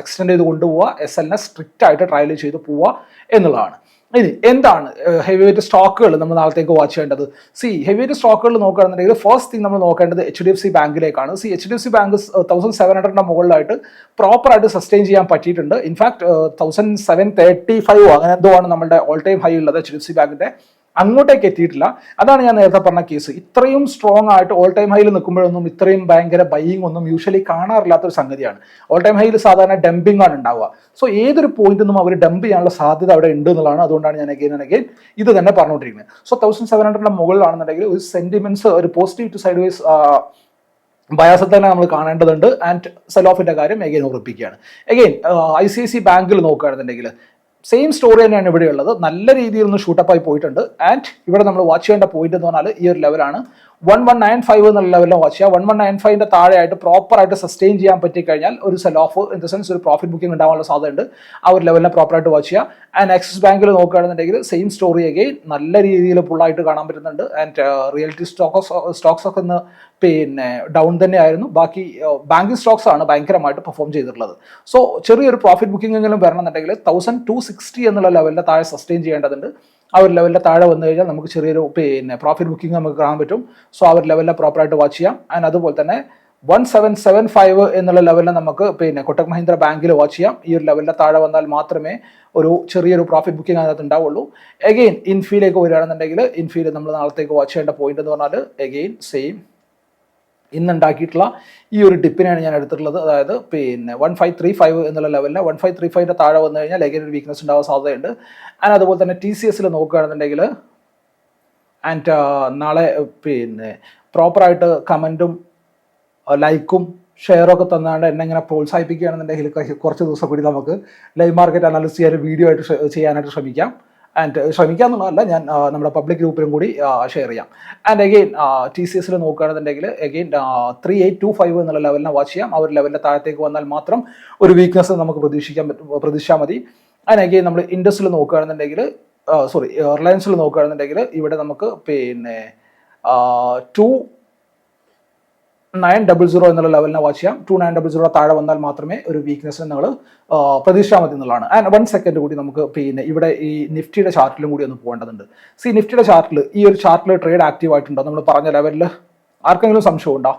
എക്സ്റ്റെൻഡ് ചെയ്ത് കൊണ്ടുപോവുക. എസ് എൽ എസ് സ്ട്രിക്റ്റ് ആയിട്ട് ട്രയൽ ചെയ്ത് പോവുക എന്നുള്ളതാണ്. ഇനി എന്താണ് ഹെവി വെയിറ്റ് സ്റ്റോക്കുകൾ നമ്മൾ നാളത്തേക്ക് വാച്ച് ചെയ്യേണ്ടത്? സി ഹെവി വെയിറ്റ് സ്റ്റോക്കുകൾ നോക്കുകയാണെന്നുണ്ടെങ്കിൽ ഫസ്റ്റ് തിങ് നമ്മൾ നോക്കേണ്ടത് H D F C ബാങ്കിലേക്കാണ്. C H D F C bank thousand seven ഹൺഡ്രഡിന്റെ മുകളിലായിട്ട് പ്രോപ്പറായിട്ട് സസ്റ്റെയിൻ ചെയ്യാൻ പറ്റിയിട്ടുണ്ട്. In fact thousand seven thirty five അങ്ങനെ എന്തോ ആണ് നമ്മുടെ ഓൾ ടൈം ഹൈ ഉള്ളത് എച്ച് ഡി എഫ് സി ബാങ്കിന്റെ. അങ്ങോട്ടേക്ക് എത്തിയിട്ടില്ല. അതാണ് ഞാൻ നേരത്തെ പറഞ്ഞ കേസ് ഇത്രയും സ്ട്രോങ് ആയിട്ട് ഓൾ ടൈം ഹൈയിൽ നിൽക്കുമ്പോഴൊന്നും ഇത്രയും ഭയങ്കര ബൈയിങ് ഒന്നും യൂഷ്വലി കാണാറില്ലാത്ത ഒരു സംഗതിയാണ് ഓൾ ടൈം ഹൈയിൽ സാധാരണ ഡംപിംഗ് ആണ് ഉണ്ടാവുക. സോ ഏതൊരു പോയിന്റ് നിന്നും അവർ ഡംപ് ചെയ്യാനുള്ള സാധ്യത അവിടെ ഉണ്ട് എന്നുള്ളതാണ്. അതുകൊണ്ടാണ് ഞാൻ അഗൈൻ അഗൈൻ ഇത് തന്നെ പറഞ്ഞുകൊണ്ടിരിക്കുന്നത്. സോ തൗസൻഡ് സെവൻ ഹൺഡ്രഡിന്റെ മുകളിലാണെന്നുണ്ടെങ്കിൽ ഒരു സെന്റിമെന്റ്സ് ഒരു positive to side wise bias തന്നെ നമ്മൾ കാണേണ്ടതുണ്ട്. ആൻഡ് സെൽ ഓഫിന്റെ കാര്യം again ഉറപ്പിക്കുകയാണ് again I C I C ബാങ്കിൽ നോക്കുകയാണെന്നുണ്ടെങ്കിൽ സെയിം സ്റ്റോറി തന്നെയാണ് ഇവിടെയുള്ളത് നല്ല രീതിയിൽ ഒന്ന് ഷൂട്ടപ്പായി പോയിട്ടുണ്ട്. ആൻഡ് ഇവിടെ നമ്മൾ വാച്ച് ചെയ്യേണ്ട പോയിന്റ് എന്ന് പറഞ്ഞാൽ ഈ ഒരു ലെവലാണ് വൺ വൺ നയൻ ഫൈവ് എന്നുള്ള ലെവലിൽ വാച്ച് ചെയ്യുക. വൺ വൺ നയൻ ഫൈവിന്റെ താഴെയായിട്ട് പ്രോപ്പർ ആയിട്ട് സസ്റ്റെയിൻ ചെയ്യാൻ പറ്റി കഴിഞ്ഞാൽ ഒരു sell off in the sense ഒരു പ്രോഫിറ്റ് ബുക്കിംഗ് ഉണ്ടാവാനുള്ള സാധ്യതയുണ്ട്. ആ ഒരു ലെവലിനെ പ്രോപ്പറായിട്ട് വാച്ച് ചെയ്യുക. ആൻഡ് ആക്സിസ് ബാങ്കിൽ നോക്കുകയാണെന്നുണ്ടെങ്കിൽ സെയിം സ്റ്റോറി അഗെയിൻ നല്ല രീതിയിൽ പുള്ളായിട്ട് കാണാൻ പറ്റുന്നുണ്ട്. ആൻഡ് റിയൽറ്റി സ്റ്റോക്സ് സ്റ്റോക്സ് ഒക്കെ ഒന്ന് പിന്നെ ഡൗൺ തന്നെയായിരുന്നു. ബാക്കി ബാങ്കിങ് സ്റ്റോക്സ് ആണ് ഭയങ്കരമായിട്ട് പെർഫോം ചെയ്തിട്ടുള്ളത്. സോ ചെറിയൊരു പ്രോഫിറ്റ് ബുക്കിംഗ് എങ്കിലും വരണമെന്നുണ്ടെങ്കിൽ തൗസൻഡ് ടു സിക്സ്റ്റി എന്നുള്ള ലെവലിന്റെ താഴെ സസ്റ്റെയിൻ ചെയ്യേണ്ടതുണ്ട്. ആ ഒരു ലെവലിൽ താഴെ വന്നു കഴിഞ്ഞാൽ നമുക്ക് ചെറിയൊരു പിന്നെ പ്രോഫിറ്റ് ബുക്കിംഗ് നമുക്ക് കാണാൻ പറ്റും. സോ ആ ഒരു ലെവലിനെ പ്രോപ്പറായിട്ട് വാച്ച് ചെയ്യാം. ആൻഡ് അതുപോലെ തന്നെ വൺ സെവൻ സെവൻ ഫൈവ് എന്നുള്ള ലെവലിൽ നമുക്ക് പിന്നെ കൊട്ടക് മഹീന്ദ്ര ബാങ്കിൽ വാച്ച് ചെയ്യാം. ഈ ഒരു ലെവലിൽ താഴെ വന്നാൽ മാത്രമേ ഒരു ചെറിയൊരു പ്രോഫിറ്റ് ബുക്കിംഗ് അതിനകത്ത് ഉണ്ടാവുള്ളൂ. എഗെയിൻ ഇൻഫീലേക്ക് വരികയാണെന്നുണ്ടെങ്കിൽ ഇൻഫീൽ നമ്മൾ നാളത്തേക്ക് വാച്ച് ചെയ്യേണ്ട പോയിന്റ് എന്ന് പറഞ്ഞാൽ എഗെയിൻ സെയിം ഇന്നുണ്ടാക്കിയിട്ടുള്ള ഈ ഒരു ടിപ്പിനെയാണ് ഞാൻ എടുത്തിട്ടുള്ളത്. അതായത് പിന്നെ വൺ ഫൈവ് ത്രീ ഫൈവ് എന്നുള്ള ലെവലിൽ വൺ ഫൈവ് ത്രീ ഫൈവിന്റെ താഴെ വന്നു കഴിഞ്ഞാൽ ഒരു വീക്ക്നെസ് ഉണ്ടാവാൻ സാധ്യതയുണ്ട്. ആൻഡ് അതുപോലെ തന്നെ ടി സി എസിൽ നോക്കുകയാണെന്നുണ്ടെങ്കിൽ ആൻഡ് നാളെ പിന്നെ പ്രോപ്പറായിട്ട് കമന്റും ലൈക്കും ഷെയറൊക്കെ തന്നാണ്ട് എന്നെ ഇങ്ങനെ പ്രോത്സാഹിപ്പിക്കുകയാണെന്നുണ്ടെങ്കിൽ കുറച്ച് ദിവസം കൂടി നമുക്ക് ലൈവ് മാർക്കറ്റ് അനാലിസ് ചെയ്യാൻ വീഡിയോ ആയിട്ട് ചെയ്യാനായിട്ട് ശ്രമിക്കാം. ആൻഡ് ശ്രമിക്കുക എന്നുള്ളതല്ല ഞാൻ നമ്മുടെ പബ്ലിക് ഗ്രൂപ്പിലും കൂടി ഷെയർ ചെയ്യാം. ആൻഡ് അഗെയിൻ ടി സി എസിൽ നോക്കുകയാണെന്നുണ്ടെങ്കിൽ again three eight two five എന്നുള്ള ലെവലിനെ വാച്ച് ചെയ്യാം. ആ ഒരു ലെവലിന്റെ താഴത്തേക്ക് വന്നാൽ മാത്രം ഒരു വീക്ക്നെസ് നമുക്ക് പ്രതീക്ഷിക്കാൻ പറ്റും പ്രതീക്ഷിച്ചാൽ മതി. ആൻഡ് അഗെയിൻ നമ്മൾ ഇൻഡസ്ട്രിയിൽ നോക്കുകയാണെന്നുണ്ടെങ്കിൽ സോറി റിലയൻസിൽ നോക്കുകയാണെന്നുണ്ടെങ്കിൽ ഇവിടെ നമുക്ക് പിന്നെ ടു നയൻ ഡബിൾ സീറോ എന്നുള്ള ലെവലിനെ വാച്ച് ചെയ്യാം. ടു നയൻ ഡബിൾ സീറോ താഴെ വന്നാൽ മാത്രമേ ഒരു വീക്ക്നെസ് നിങ്ങൾ പ്രതീക്ഷിച്ചാൽ മതി എന്നുള്ളതാണ്. ആൻഡ് വൺ സെക്കൻഡ് കൂടി നമുക്ക് പിന്നെ ഇവിടെ ഈ നിഫ്റ്റിയുടെ ചാർട്ടിലും കൂടി ഒന്ന് പോകേണ്ടതുണ്ട്. സി നിഫ്റ്റിയുടെ ചാർട്ടിൽ ഈ ഒരു ചാർട്ടിൽ ട്രേഡ് ആക്റ്റീവ് ആയിട്ടുണ്ടോ? നമ്മൾ പറഞ്ഞ ലെവലിൽ ആർക്കെങ്കിലും സംശയം ഉണ്ടോ?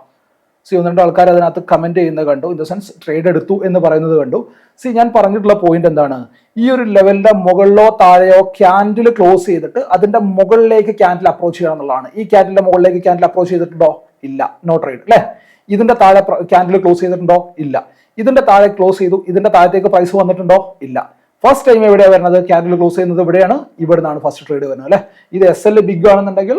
സി ഒന്ന് രണ്ട് ആൾക്കാർ അതിനകത്ത് കമന്റ് ചെയ്യുന്നത് കണ്ടു. ഇൻ ദ സെൻസ് ട്രേഡ് എടുത്തു എന്ന് പറയുന്നത് കണ്ടു. സി ഞാൻ പറഞ്ഞിട്ടുള്ള പോയിന്റ് എന്താണ്? ഈ ഒരു ലെവലിന്റെ മുകളിലോ താഴെയോ ക്യാൻഡിൽ ക്ലോസ് ചെയ്തിട്ട് അതിന്റെ മുകളിലേക്ക് ക്യാൻഡിൽ അപ്രോച്ച് ചെയ്യണം എന്നുള്ളതാണ്. ഈ ക്യാൻഡിന്റെ മുകളിലേക്ക് ക്യാൻഡിൽ അപ്രോച്ച് ചെയ്തിട്ടുണ്ടോ? ഇല്ല. നോ ട്രേഡ് അല്ലേ ഇതിന്റെ താഴെ ക്യാൻഡിൽ ക്ലോസ് ചെയ്തിട്ടുണ്ടോ? ഇല്ല. ഇതിന്റെ താഴെ ക്ലോസ് ചെയ്തു. ഇതിന്റെ താഴത്തേക്ക് പ്രൈസ് വന്നിട്ടുണ്ടോ? ഇല്ല. ഫസ്റ്റ് ടൈം എവിടെയാണ് വരുന്നത്? ക്യാൻഡിൽ ക്ലോസ് ചെയ്യുന്നത് ഇവിടെയാണ്. ഇവിടെ നിന്നാണ് ഫസ്റ്റ് ട്രേഡ് വരുന്നത് അല്ലേ ഇത് എസ് എൽ ബിഗ് ആണെന്നുണ്ടെങ്കിൽ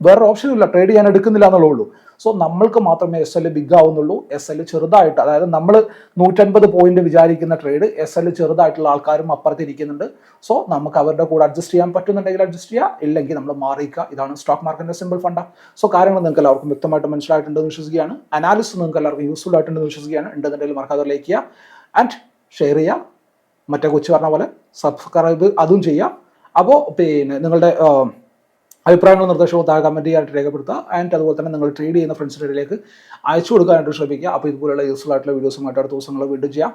വേറെ ഓപ്ഷൻ ഇല്ല. ട്രേഡ് ചെയ്യാൻ എടുക്കുന്നില്ല എന്നുള്ളൂ ഉള്ളൂ. സോ നമ്മൾക്ക് മാത്രമേ എസ് എൽ ബിഗ് ആവുന്നുള്ളൂ. എസ് എൽ ചെറുതായിട്ട് അതായത് നമ്മൾ നൂറ്റൻപത് പോയിന്റ് വിചാരിക്കുന്ന ട്രേഡ് എസ് എൽ ചെറുതായിട്ടുള്ള ആൾക്കാരും അപ്പുറത്തിരിക്കുന്നുണ്ട് സോ നമുക്ക് അവരുടെ കൂടെ അഡ്ജസ്റ്റ് ചെയ്യാൻ പറ്റുന്നുണ്ടെങ്കിൽ അഡ്ജസ്റ്റ് ചെയ്യുക ഇല്ലെങ്കിൽ നമ്മൾ മാറിയിക്കുക. ഇതാണ് സ്റ്റോക്ക് മാർക്കറ്റിന്റെ സിമ്പിൾ ഫണ്ട സോ കാര്യങ്ങൾ നിങ്ങൾക്ക് എല്ലാവർക്കും വ്യക്തമായിട്ട് മനസ്സിലായിട്ടുണ്ടെന്ന് വിശ്വസിക്കുകയാണ്. അനാലിസിസ് നിങ്ങൾക്ക് എല്ലാവർക്കും യൂസ്ഫുൾ ആയിട്ടുണ്ടെന്ന് വിശ്വസിക്കുകയാണ്. ഉണ്ടെന്നുണ്ടെങ്കിൽ മറക്കാതെ ലൈക്ക് ചെയ്യുക. ആൻഡ് ഷെയർ ചെയ്യുക. മറ്റേ കൊച്ചു പറഞ്ഞ പോലെ സബ്സ്ക്രൈബ് അതും ചെയ്യാം അപ്പോൾ പിന്നെ നിങ്ങളുടെ അഭിപ്രായങ്ങളും നിർദ്ദേശവും താഴെ കമന്റ് രേഖപ്പെടുത്തുക. ആൻഡ് അതുപോലെ തന്നെ നിങ്ങൾ ട്രേഡ് ചെയ്യുന്ന ഫ്രണ്ട്സിന്റെ ഇടയിലേക്ക് അയച്ചു കൊടുക്കാനായിട്ട് ശ്രമിക്കുക. അപ്പോൾ ഇതുപോലെയുള്ള യൂസ്ഫുൾ ആയിട്ടുള്ള വീഡിയോസുമായിട്ട് അടുത്ത ദിവസങ്ങൾ വീണ്ടും ചെയ്യാം.